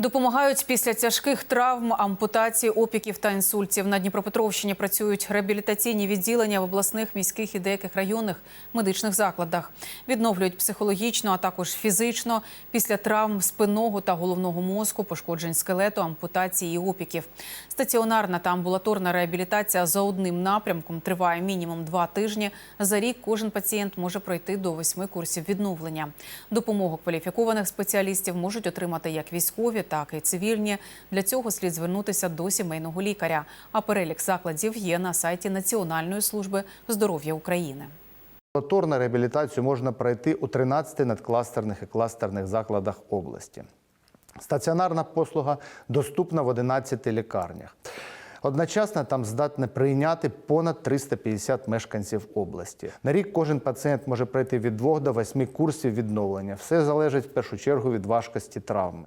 Допомагають після тяжких травм, ампутацій, опіків та інсультів. На Дніпропетровщині працюють реабілітаційні відділення в обласних, міських і деяких районних медичних закладах. Відновлюють психологічно, а також фізично після травм спинного та головного мозку, пошкоджень скелету, ампутації і опіків. Стаціонарна та амбулаторна реабілітація за одним напрямком триває мінімум два тижні. За рік кожен пацієнт може пройти до восьми курсів відновлення. Допомогу кваліфікованих спеціалістів можуть отримати як військові, так і цивільні. Для цього слід звернутися до сімейного лікаря. А перелік закладів є на сайті Національної служби здоров'я України. Амбулаторну реабілітацію можна пройти у 13 надкластерних і кластерних закладах області. Стаціонарна послуга доступна в 11 лікарнях. Одночасно там здатне прийняти понад 350 мешканців області. На рік кожен пацієнт може пройти від 2 до 8 курсів відновлення. Все залежить в першу чергу від важкості травми.